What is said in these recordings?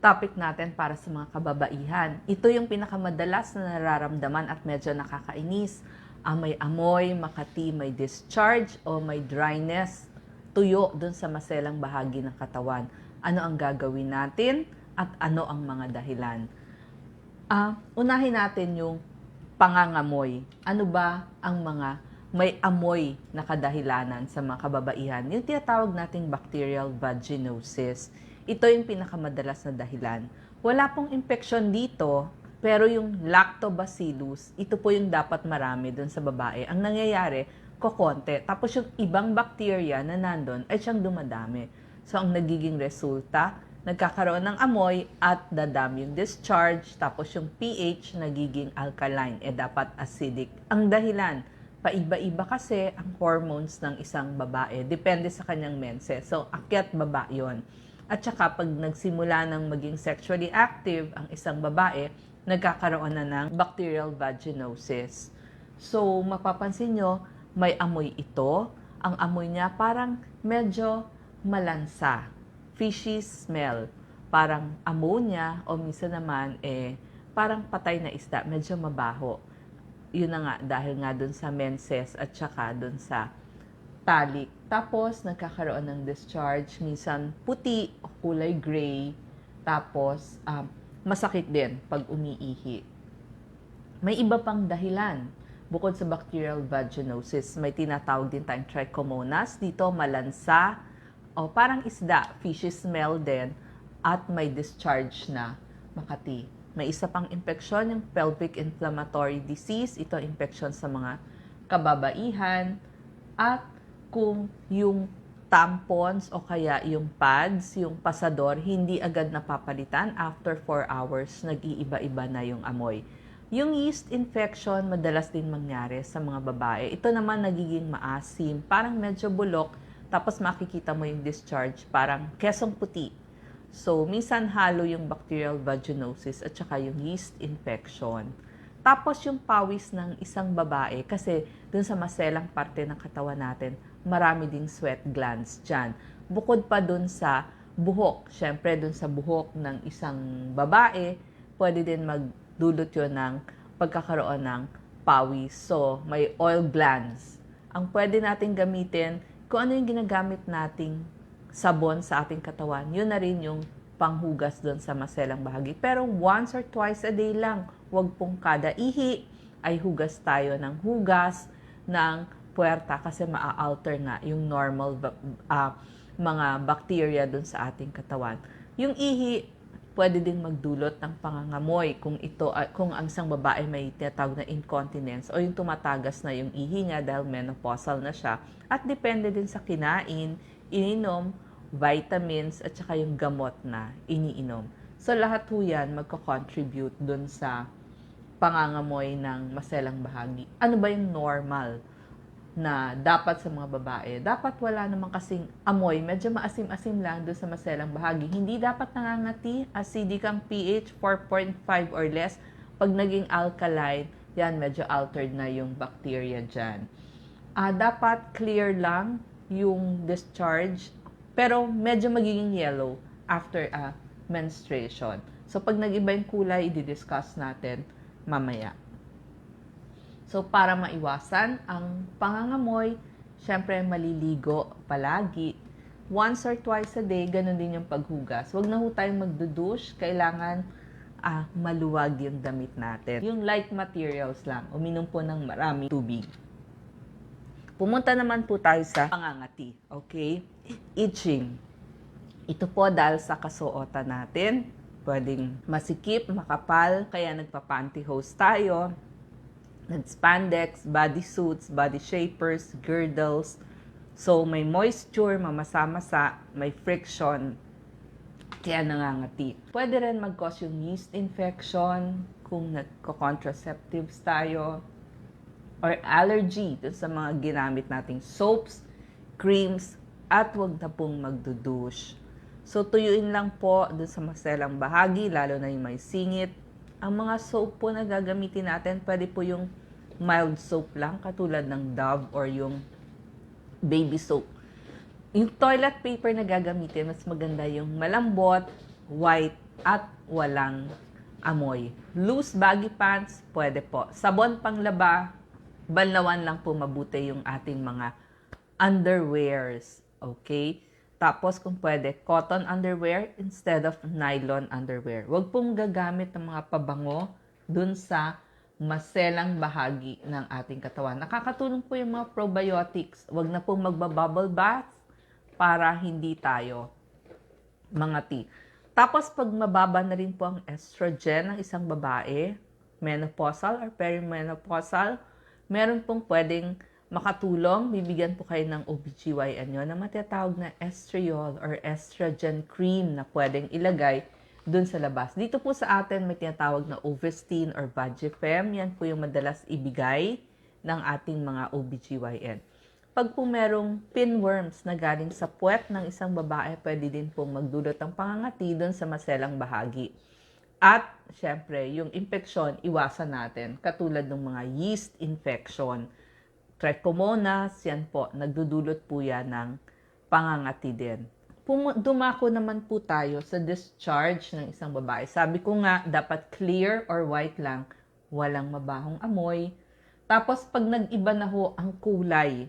topic natin para sa mga kababaihan. Ito yung pinakamadalas na nararamdaman at medyo nakakainis. Ah, may amoy, makati, may discharge o may dryness, tuyo dun sa maselang bahagi ng katawan. Ano ang gagawin natin at ano ang mga dahilan? Ah, unahin natin yung pangangamoy. Ano ba ang mga may amoy na kadahilanan sa mga kababaihan? Yung tinatawag nating bacterial vaginosis. Ito yung pinakamadalas na dahilan. Wala pong infection dito, pero yung lactobacillus, ito po yung dapat marami dun sa babae. Ang nangyayari, kokonte. Tapos yung ibang bacteria na nandun ay siyang dumadami. So, ang nagiging resulta, nagkakaroon ng amoy at dadami yung discharge. Tapos yung pH nagiging alkaline, eh dapat acidic. Ang dahilan, paiba-iba kasi ang hormones ng isang babae. Depende sa kanyang menses. So, akyat baba yon. At saka pag nagsimula ng maging sexually active ang isang babae, nagkakaroon na ng bacterial vaginosis. So, mapapansin nyo, may amoy ito. Ang amoy niya parang medyo malansa. Fishy smell. Parang ammonia o minsan naman eh, parang patay na isda. Medyo mabaho. Yun na nga, dahil nga dun sa menses at saka dun sa talik. Tapos, nagkakaroon ng discharge. Minsan puti o kulay gray. Tapos, um, masakit din pag umiihi. May iba pang dahilan. Bukod sa bacterial vaginosis, may tinatawag din tayong trichomonas. Dito, malansa o parang isda, fishy smell din, at may discharge na makati. May isa pang infeksyon, yung pelvic inflammatory disease. Ito infection sa mga kababaihan. At kung yung tampons o kaya yung pads, yung pasador, hindi agad napapalitan after 4 hours, nag-iiba-iba na yung amoy. Yung yeast infection, madalas din mangyari sa mga babae. Ito naman nagiging maasim, parang medyo bulok, tapos makikita mo yung discharge, parang kesong puti. So, minsan halo yung bacterial vaginosis at saka yung yeast infection. Tapos yung pawis ng isang babae, kasi dun sa maselang parte ng katawan natin, marami ding sweat glands dyan. Bukod pa dun sa buhok, syempre dun sa buhok ng isang babae, pwede din magdulot yun ng pagkakaroon ng pawis. So, may oil glands. Ang pwede natin gamitin, kung ano yung ginagamit nating sabon sa ating katawan, yun na rin yung panghugas doon sa maselang bahagi. Pero once or twice a day lang, wag pong kada ihi ay hugas tayo ng hugas ng puwerta kasi maa-alter nga yung normal uh, mga bacteria doon sa ating katawan. Yung ihi, pwede din magdulot ng pangangamoy kung ito uh, kung ang isang babae may tinatawag na incontinence o yung tumatagas na yung ihi niya dahil menopausal na siya at depende din sa kinain, ininom, vitamins at saka yung gamot na iniinom. So lahat ho yan magko-contribute dun sa pangangamoy ng maselang bahagi. Ano ba yung normal na dapat sa mga babae? Dapat wala naman kasing amoy, medyo maasim-asim lang dun sa maselang bahagi. Hindi dapat nangangati, acidic ang pH 4.5 or less. Pag naging alkaline, yan medyo altered na yung bacteria dyan. Ah, dapat clear lang yung discharge pero medyo magiging yellow after a menstruation. So, pag nag-iba yung kulay, i-discuss natin mamaya. So, para maiwasan ang pangangamoy, syempre maliligo palagi. Once or twice a day, ganun din yung paghugas. Huwag na ho tayong magdudush. Kailangan ah, maluwag yung damit natin. Yung light materials lang. Uminom po ng marami tubig. Pumunta naman po tayo sa pangangati. Okay? Itching. Ito po dahil sa kasuotan natin. Pwedeng masikip, makapal, kaya nagpa-pantyhose tayo. Nag-spandex, bodysuits, body shapers, girdles. So, may moisture, mamasa-masa, may friction, kaya nangangati. Pwede rin mag-cause yung yeast infection kung nagko-contraceptives tayo or allergy dun sa mga ginamit nating soaps, creams, at wag na pong magdudush. So, tuyuin lang po dun sa maselang bahagi, lalo na yung may singit. Ang mga soap po na gagamitin natin, pwede po yung mild soap lang, katulad ng Dove or yung baby soap. Yung toilet paper na gagamitin, mas maganda yung malambot, white at walang amoy. Loose baggy pants, pwede po. Sabon panglaba, banlawan lang po mabuti yung ating mga underwears. Okay? Tapos kung pwede, cotton underwear instead of nylon underwear. Huwag pong gagamit ng mga pabango dun sa maselang bahagi ng ating katawan. Nakakatulong po yung mga probiotics. Huwag na pong magba-bubble bath para hindi tayo mga tea. Tapos pag mababa na rin po ang estrogen ng isang babae, menopausal or perimenopausal, meron pong pwedeng makatulong, bibigyan po kayo ng OBGYN nyo na matatawag na estriol or estrogen cream na pwedeng ilagay dun sa labas. Dito po sa atin may tinatawag na Ovestine or Vagifem. Yan po yung madalas ibigay ng ating mga OBGYN. Pag po merong pinworms na galing sa puwet ng isang babae, pwede din pong magdulot ng pangangati dun sa maselang bahagi. At, syempre, yung infeksyon, iwasan natin. Katulad ng mga yeast infection. Trichomonas, yan po, nagdudulot po yan ng pangangati din. Pum- dumako naman po tayo sa discharge ng isang babae. Sabi ko nga, dapat clear or white lang, walang mabahong amoy. Tapos, pag nag-iba na ho ang kulay,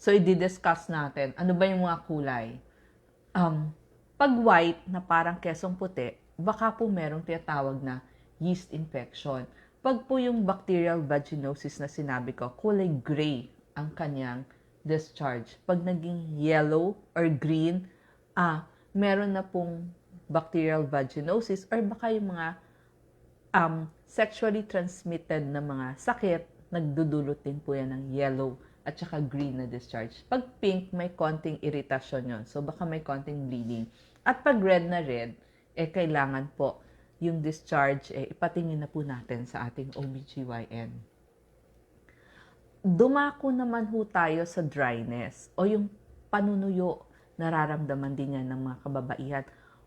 so i-discuss natin, ano ba yung mga kulay? Um, pag white na parang kesong puti, baka po merong tinatawag na yeast infection. Pag po yung bacterial vaginosis na sinabi ko, kulay gray ang kanyang discharge. Pag naging yellow or green, ah, meron na pong bacterial vaginosis or baka yung mga um, sexually transmitted na mga sakit, nagdudulot din po yan ng yellow at saka green na discharge. Pag pink, may konting irritasyon yon So, baka may konting bleeding. At pag red na red, eh, kailangan po yung discharge, eh, ipatingin na po natin sa ating OBGYN. Dumako naman ho tayo sa dryness o yung panunuyo. Nararamdaman din yan ng mga kababaihan.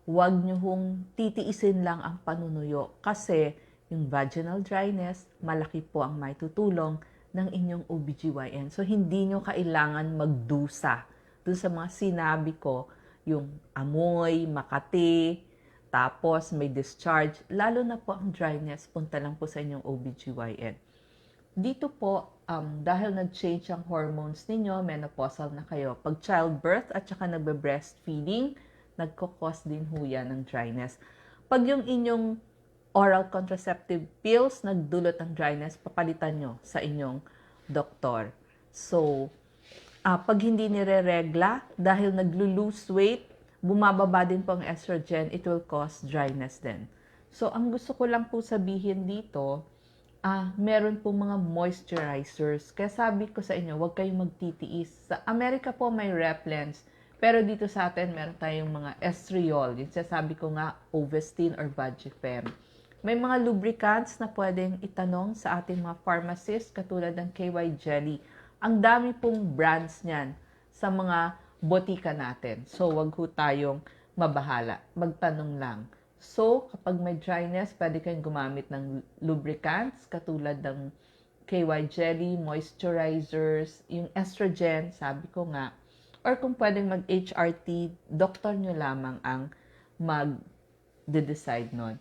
Huwag nyo hong titiisin lang ang panunuyo kasi yung vaginal dryness, malaki po ang may tutulong ng inyong OBGYN. So, hindi nyo kailangan magdusa dun sa mga sinabi ko, yung amoy, makati, tapos may discharge, lalo na po ang dryness, punta lang po sa inyong OBGYN. Dito po, um, dahil nag-change ang hormones ninyo, menopausal na kayo. Pag childbirth at saka nagbe-breastfeeding, nagkakos din ho yan ng dryness. Pag yung inyong oral contraceptive pills nagdulot ng dryness, papalitan nyo sa inyong doktor. So, ah, pag hindi nire-regla, dahil naglo-lose weight, bumababa din po ang estrogen, it will cause dryness din. So, ang gusto ko lang po sabihin dito, ah, meron po mga moisturizers. Kaya sabi ko sa inyo, huwag kayong magtitiis. Sa Amerika po may Replens, pero dito sa atin meron tayong mga estriol. Yung sabi ko nga, Ovestine or Vagifem. May mga lubricants na pwedeng itanong sa ating mga pharmacist katulad ng KY Jelly. Ang dami pong brands niyan sa mga botika natin. So, wag ho tayong mabahala. Magtanong lang. So, kapag may dryness, pwede kayong gumamit ng lubricants katulad ng KY Jelly, moisturizers, yung estrogen, sabi ko nga. Or kung pwedeng mag-HRT, doktor nyo lamang ang mag-decide nun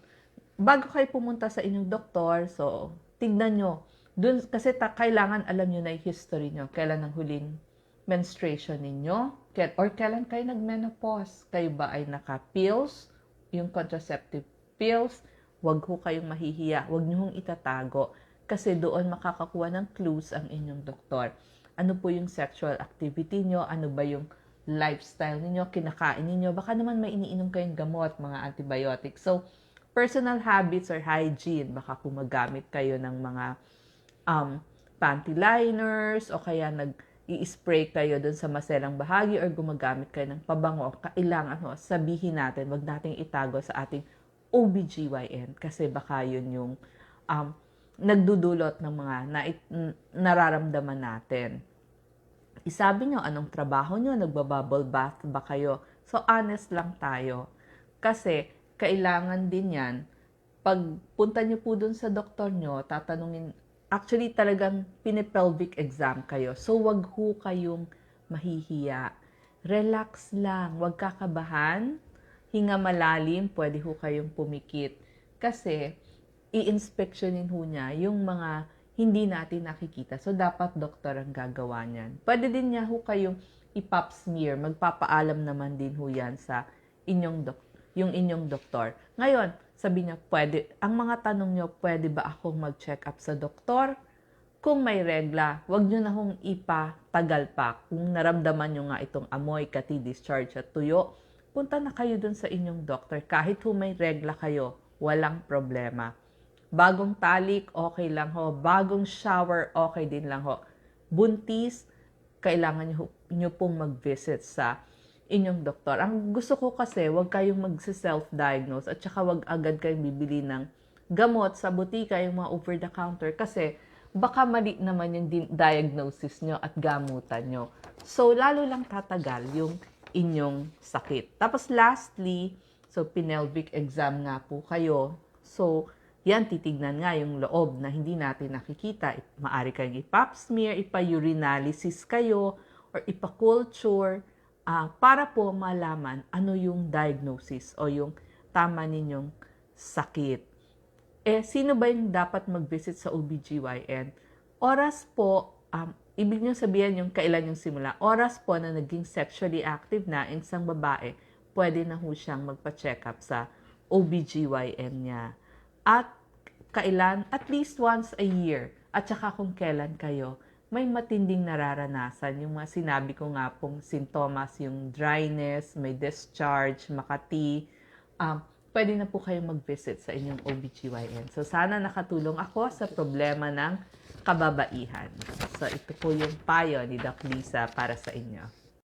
bago kayo pumunta sa inyong doktor, so, tignan nyo. Dun, kasi ta, kailangan alam nyo na yung history nyo. Kailan ang huling menstruation ninyo? Or kailan kayo nag-menopause? Kayo ba ay naka-pills? Yung contraceptive pills? Huwag ho kayong mahihiya. Huwag nyo hong itatago. Kasi doon makakakuha ng clues ang inyong doktor. Ano po yung sexual activity nyo? Ano ba yung lifestyle ninyo? Kinakain ninyo? Baka naman may iniinom kayong gamot, mga antibiotics. So, personal habits or hygiene. Baka kung magamit kayo ng mga um, panty liners o kaya nag i-spray kayo dun sa maselang bahagi or gumagamit kayo ng pabango, kailangan ho, sabihin natin, wag nating itago sa ating OBGYN kasi baka yun yung um, nagdudulot ng mga na, nararamdaman natin. Isabi nyo, anong trabaho nyo? Nagbabubble bath ba kayo? So, honest lang tayo. Kasi, kailangan din yan. Pag punta nyo po dun sa doktor nyo, tatanungin, actually talagang pinipelvic exam kayo. So, wag ho kayong mahihiya. Relax lang, wag kakabahan. hinga malalim, pwede ho kayong pumikit. Kasi, i-inspectionin ho niya yung mga hindi natin nakikita. So, dapat doktor ang gagawa niyan. Pwede din niya ho kayong ipap smear. Magpapaalam naman din ho yan sa inyong dok yung inyong doktor. Ngayon, sabi niya, pwede, ang mga tanong niyo, pwede ba akong mag-check up sa doktor? Kung may regla, wag niyo na hong ipatagal pa. Kung naramdaman niyo nga itong amoy, kati, discharge at tuyo, punta na kayo dun sa inyong doktor. Kahit ho may regla kayo, walang problema. Bagong talik, okay lang ho. Bagong shower, okay din lang ho. Buntis, kailangan nyo, nyo pong mag-visit sa inyong doktor. Ang gusto ko kasi, wag kayong mag-self-diagnose at saka wag agad kayong bibili ng gamot sa butika, yung mga over-the-counter kasi baka mali naman yung di- diagnosis nyo at gamutan nyo. So, lalo lang tatagal yung inyong sakit. Tapos lastly, so pinelvic exam nga po kayo. So, yan, titignan nga yung loob na hindi natin nakikita. Maari kayong ipap smear, ipa-urinalysis kayo, or ipa-culture ah, para po malaman ano yung diagnosis o yung tama ninyong sakit. Eh, sino ba yung dapat mag-visit sa OBGYN? Oras po, um, ibig nyo sabihin yung kailan yung simula. Oras po na naging sexually active na ang isang babae, pwede na ho siyang magpa-check up sa OBGYN niya. At kailan, at least once a year. At saka kung kailan kayo may matinding nararanasan. Yung mga sinabi ko nga pong sintomas, yung dryness, may discharge, makati, um, pwede na po kayong mag-visit sa inyong OBGYN. So, sana nakatulong ako sa problema ng kababaihan. So, ito po yung payo ni Doc Lisa para sa inyo.